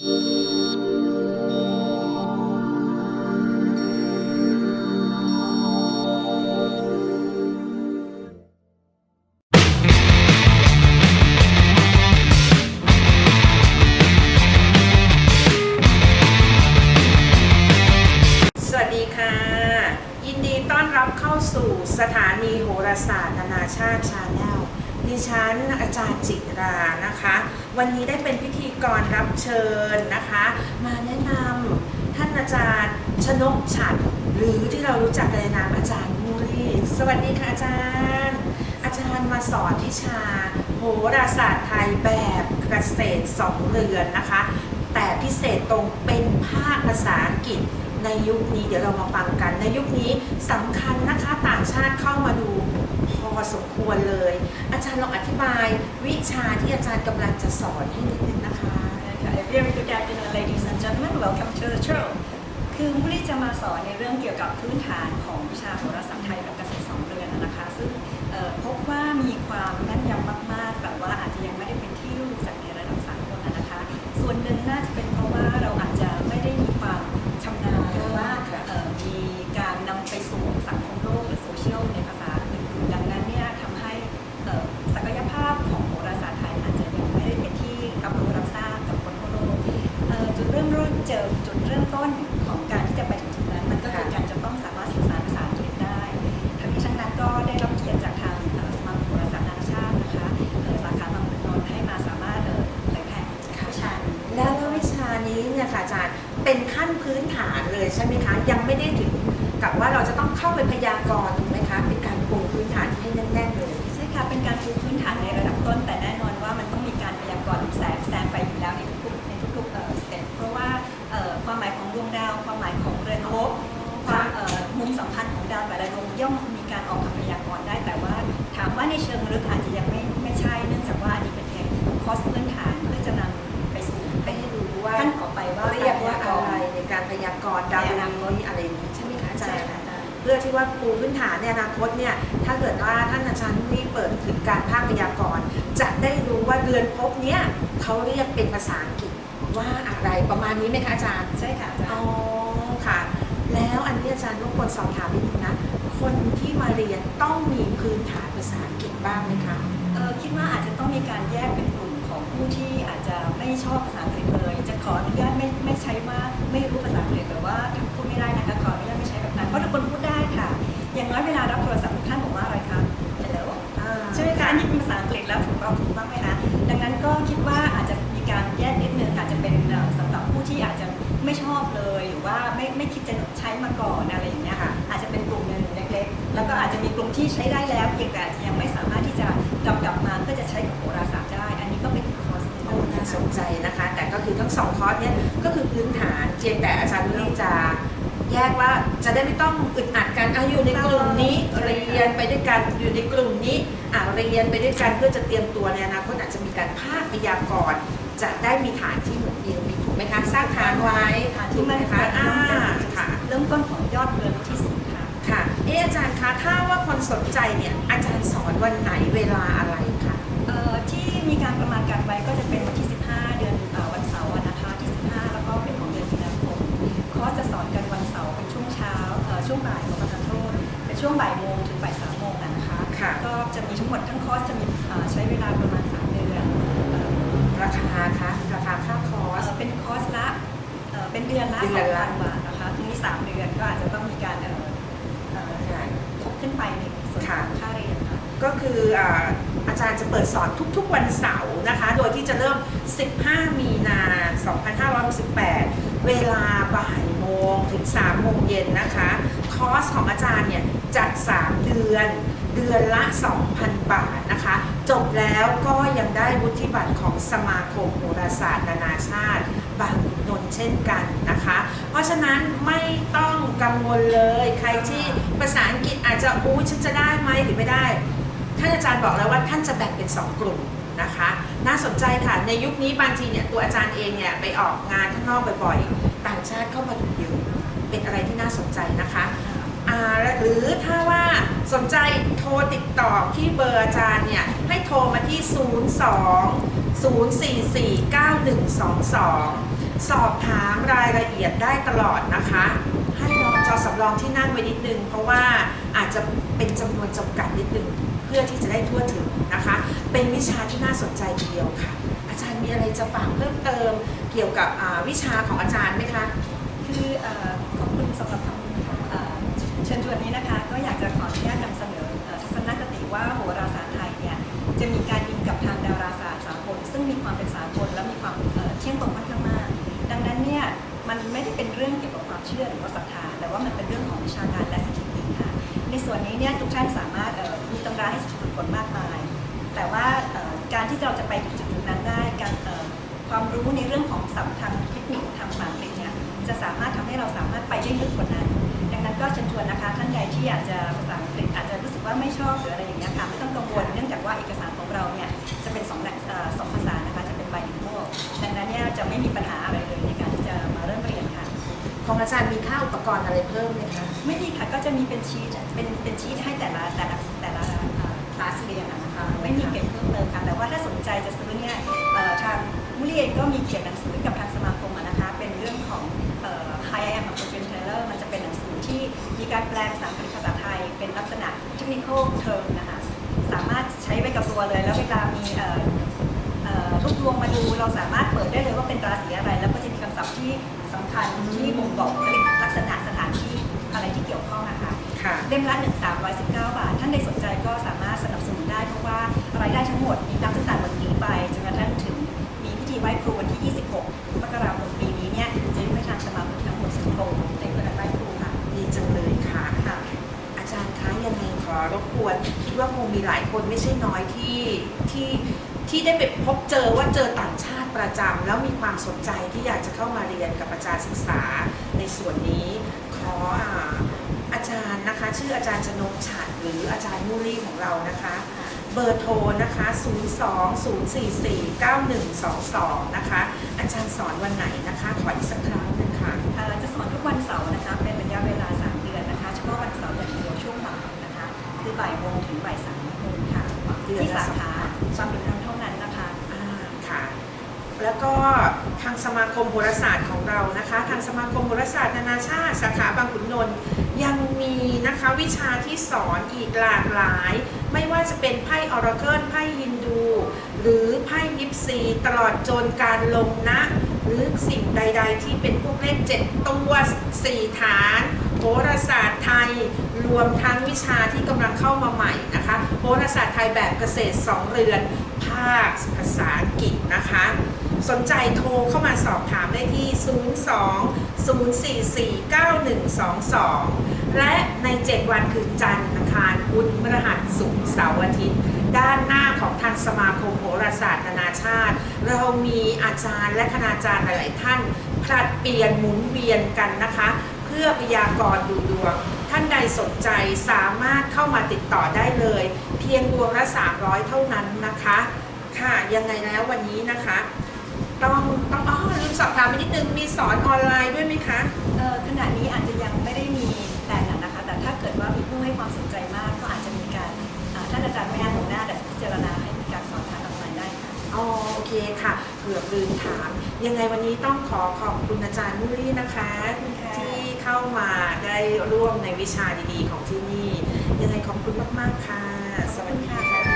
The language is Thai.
สวัสดีค่ะ ยินดีต้อนรับเข้าสู่สถานีโหราศาสตร์นานาชาติชาแนลดิฉันอาจารย์จิตรานะคะ วันนี้ได้เป็นพิธีกรรับเชิญนะคะ มาแนะนำท่านอาจารย์ชนกฉัดหรือที่เรารู้จักกันในนามอาจารย์มูรีสวัสดีค่ะอาจารย์ อาจารย์มาสอนวิชา โหราศาสตร์ไทยแบบเกษตรสองเรือนนะคะ แต่พิเศษตรงเป็นภาคภาษาอังกฤษ ในยุคนี้เดี๋ยวเรามาฟังกัน ในยุคนี้สำคัญนะคะต่างชาติเข้ามาดูพอสมควรเลย อาจารย์ลองอธิบายวิชาที่อาจารย์กำลังจะสอนให้นิดนึงนะคะ very good afternoon, ladies and gentlemen. Welcome to the show. คือมุลี่จะมาสอนในเรื่องเกี่ยวกับพื้นฐานของวิชาโหราศาสตร์ไทย เป็นขั้นพื้นฐานเลยใช่ไหมคะ ยังไม่ได้ถึงกับว่าเราจะต้องเข้าไปพยากรณ์ถูกไหมคะ เป็นการปูพื้นฐานที่ให้แน่นๆเลย ใช่ค่ะ เป็นการปูพื้นฐานในระดับต้น แต่แน่นอนว่ามันต้องมีการพยากรณ์แสงแซมไปอยู่แล้วในทุกๆในทุกๆเอ่อสเต็ปเพราะว่าเอ่อความหมายของดวงดาว ความหมายของเรือนภพความเอ่อมุมสัมพันธ์ของดาวแต่ละดวงย่อมมีการออกคำพยากรณ์ได้ แต่ว่าถามว่าในเชิงลึกอาจจะยังไม่ไม่ใช่ เนื่องจากว่าอันนี้เป็นเพียงคอร์สพื้นฐานเพื่อจะนำไปสู่ไปให้รู้ว่าขั้นต่อไปว่า การพยากรณ์ดาวดวงนี้อะไรอย่างนี้ใช่ไหมคะอาจารใช่ย์ค่ะอาจารย์เพื่อที่ว่าปูพื้นฐานในอนาคตเนี่ยถ้าเกิดว่าท่านอาจารย์นี่เปิดถึงการภาคพยากรณ์จะได้รู้ว่าเดือนภพเนี้ยเขาเรียกเป็นภาษาอังกฤษว่าอะไรประมาณนี้ไหมคะอาจารย์ใช่ค่ะอาจารอ๋อย์ค่ะ แล้วอันนี้อาจารย์รบกวนสอบถามนิดนึงนะคนที่มาเรียนต้องมีพื้นฐานภาษาอังกฤษบ้างไหมคะเอ่อคิดว่าอาจจะต้องมีการแยกเป็นกลุ่มของผู้ที่อาจจะไม่ชอบภาษาอังกฤษเลย จะขออนุญาตไม่ไม่ใช้ว่า ไม่รู้ภาษาอังกฤษหรือว่าพูดไม่ได้นะคะขออนุญาตไม่ใช้แบบนั้นเพราะทุกคนพูดได้ค่ะ อย่างน้อยเวลารับโทรศัพท์ทุกท่านบอกว่าอะไรคะ hello ใช่ไหมคะอันนี้เป็นภาษาอังกฤษแล้วถูกต้องถูกต้องไหมคะดังนั้นก็คิดว่าอาจจะมีการแยกนิดนึงอาจจะเป็นเอ่อสำหรับผู้ที่อาจจะไม่ชอบเลย หรือว่าไม่ไม่คิดจะใช้มาก่อนอะไรอย่างเงี้ยค่ะอาจจะเป็นกลุ่มหนึ่งเล็กๆ แล้วก็อาจจะมีกลุ่มที่ใช้ได้แล้วเพียงแต่อาจจะยังไม่สามารถที่จะกลับกลับมาเพื่อจะใช้กับโหราศาสตร์ได้ อันนี้ก็เป็นอีกคอร์สหนึงโอ้น่าสนใจนะคะ แต่ก็คือทั้งสองคอร์สเนี้ยก็ คือพื้นฐานเพียงแต่อาจารย์นี่จะแยกว่าจะได้ไม่ต้องอึดอัดกันเอาอยู่ในกลุ่มนี้เรียนไปด้วยกันอยู่ในกลุ่มนี้อ่าเรียนไปด้วยกันเพื่อจะเตรียมตัวในอนาคตอาจจะมีการภาคพยากรณ์จะได้มีฐานที่เหมือนเดิมมีถูกไหมคะสร้างฐานไว้ค่ะถูที่กไหมมันคะอ่าค่ะเริ่มต้นของยอดเรือนที่สุดค่ะค่ะเอออาจารย์คะถ้าว่าคนสนใจเนี่ยอาจารย์สอนวันไหนเวลาอะไรคะเอ่อที่มีการประมาณการไว้ก็จะเป็นวัน ช่วงบ่ายของประธานโทษเป็นช่วงบ่ายโมงถึงบ่ายสามโมงอะนะคะค่ะก็จะมีทั้งหมดทั้งคอร์สจะมีเอ่อใช้เวลาประมาณ 3 เดือนเอ่อราคาคะราคาค่าคอร์สเอ่อเป็นคอร์สละเอ่อเป็นเดือนละเดือนละ2,000บาทนะคะทีนี้ 3 เดือนก็อาจจะต้องมีการเอ่อเอ่อทบขึ้นไปในส่วนของค่าเรียนค่ะก็คืออ่าอาจารย์จะเปิดสอนทุกๆวันเสาร์นะคะ โดยที่จะเริ่ม 15 มีนา 2568 เวลาบ่ายโมงถึง 3 โมงเย็นนะคะค อร์สของอาจารย์เนี่ยจัด 3 เดือน เดือนละ 2,000 บาทนะคะ จบแล้วก็ยังได้วุฒิบัตรของสมาคมโหราศาสตร์นานาชาติ บางขุนนนท์เช่นกันนะคะ เพราะฉะนั้นไม่ต้องกังวลเลยใครที่ภาษาอังกฤษอาจจะอู้ฉันจะได้ไหมหรือไม่ได้ ท่านอาจารย์บอกแล้วว่าท่านจะแบ่งเป็น 2 กลุ่มนะคะน่าสนใจค่ะ ในยุคนี้บางทีเนี่ยตัวอาจารย์เองเนี่ยไปออกงานข้างนอกบ่อยๆ ต่างชาติเข้ามาดูเยอะ เป็นอะไรที่น่าสนใจนะคะหรือถ้าว่าสนใจโทรติดต่อที่เบอร์อาจารย์เนี่ย ให้โทรมาที่ 02 044 9122 สอบถามรายละเอียดได้ตลอดนะคะ ให้รอจอสำรองที่นั่งไว้นิดนึง เพราะว่าอาจจะเป็นจำนวนจำกัดนิดนึง เพื่อที่จะได้ทั่วถึงนะคะ เป็นวิชาที่น่าสนใจทีเดียวค่ะ อาจารย์มีอะไรจะฝากเพิ่มเติมเกี่ยวกับวิชาของอาจารย์ไหมคะ คือเอ่อขอบคุณสำหรับคำเชิญชวนนี้นะคะ ก็อยากจะขออนุญาตนำเสนอทัศนคติว่าโหราศาสตร์ไทยเนี่ยจะมีการอิงกับทางดาราศาสตร์สากลซึ่งมีความเป็นสากลและมีความเชื่อมตรงค่อนข้างมาก ดังนั้นเนี่ยมันไม่ได้เป็นเรื่องเกี่ยวกับความเชื่อหรือว่าศรัทธาแต่ว่ามันเป็นเรื่องของวิชาการและสถิติค่ะ ในส่วนนี้เนี่ยทุกท่านสามารถมีตำราให้ฝึกฝนมากมาย แต่ว่าการที่เราจะไปถึงจุดนั้นได้การความรู้ในเรื่องของศัพท์ทางเทคนิคทางภาษาอังกฤษ จะสามารถทำให้เราสามารถไปได้ลึกกว่านั้น ดังนั้นก็เชิญชวนนะคะ ท่านใดที่อยากจะภาษาอังกฤษอาจจะรู้สึกว่าไม่ชอบหรืออะไรอย่างเงี้ยค่ะไม่ต้องกังวลเนื่องจากว่าเอกสารของเราเนี่ยจะเป็นสองแหล่งเอ่อสองภาษานะคะจะเป็นไบลิงโกดังนั้นเนี่ยจะไม่มีปัญหาอะไรเลยในการที่จะมาเริ่มเรียนค่ะของอาจารย์มีค่าอุปกรณ์อะไรเพิ่มไหมคะไม่มีค่ะก็จะมีเป็นชีตเป็นเป็นชีตให้แต่ละแต่ละแต่ละคลาสเรียนอะนะคะไม่มีเก็บเพิ่มเติมค่ะแต่ว่าถ้าสนใจจะซื้อเนี่ยเอ่อทางมุลีเองก็มีเขียนหนังสือกับ technical term นะคะสามารถใช้ไปกับตัวเลย แล้วเวลามีเอ่อเอ่อรูปดวงมาดูเราสามารถเปิดได้เลยว่าเป็นราศีอะไร แล้วก็จะมีคำศัพท์ที่สำคัญที่บ่งบอกลักษณะสถานที่อะไรที่เกี่ยวข้องนะคะค่ะเล่มละ1 319 บาท ท่านใดสนใจก็สามารถสนับสนุนได้เพราะว่ารายได้ทั้งหมดมีนับตั้งแต่วันนี้ไปจนกระทั่งถึงมีพิธีไหว้ครูวันที่26 รบกวคิดว่าคงมีหลายคนไม่ใช่น้อยที่ที่ที่ได้ไปพบเจอว่าเจอต่างชาติประจำแล้วมีความสนใจที่อยากจะเข้ามาเรียนกับอาจารย์ศึกษาในส่วนนี้ขออ่าอาจารย์นะคะ ชื่ออาจารย์ชนกฉัดหรืออาจารย์มูรี่ของเรานะคะ เบอร์โทรนะคะ 020449122 นะคะ อาจารย์สอนวันไหนนะคะ ขออีกสักครั้ง มาคมโหราศาสตร์ของเรานะคะ ทางสมาคมโหราศาสตร์นานาชาติ สาขาบางขุนนนท์ยังมีนะคะวิชาที่สอนอีกหลากหลาย ไม่ว่าจะเป็นไพ่ออราเคิลไพ่ฮินดู หรือไพ่ยิปซีตลอดจนการลงนะหรือสิ่งใด ๆ ที่เป็นพวกเลขเจ็ดตัวสี่ฐานโหราศาสตร์ไทยรวมทั้งวิชาที่กำลังเข้ามาใหม่นะคะโหราศาสตร์ไทยแบบเกษตรสองเรือน ภาคภาษาอังกฤษนะคะ สนใจโทรเข้ามาสอบถามได้ที่ 02 044 9122 และใน 7 วันคือจันทร์อังคารพุธพฤหัสศุกร์เสาร์อาทิตย์ ด้านหน้าของทางสมาคมโหราศาสตร์นานาชาติ เรามีอาจารย์และคณาจารย์หลายท่านผลัดเปลี่ยนหมุนเวียนกันนะคะ เพื่อพยากรณ์ดูดวงท่านใดสนใจสามารถเข้ามาติดต่อได้เลย เพียงดวงละ300 เท่านั้นนะคะ ค่ะยังไงแล้ววันนี้นะคะ ต้องต้องอ๋อลืมสอบถามไปนิดนึงมีสอนออนไลน์ด้วยไหมคะ เอ่อขณะนี้อาจจะยังไม่ได้มีแผนนะคะ แต่ถ้าเกิดว่ามีผู้ให้ความสนใจมากก็อาจจะมีการอ่าท่านอาจารย์ไม่นานของหน้าแต่พิจารณาให้มีการสอนทางออนไลน์ได้ค่ะ อ๋อโอเคค่ะ เกือบลืมถาม ยังไงวันนี้ต้องขอขอบคุณอาจารย์มุรี่นะคะ ขอบคุณค่ะ ที่เข้ามาได้ร่วมในวิชาดีๆของที่นี่ ยังไงขอบคุณมากๆค่ะ สวัสดีค่ะ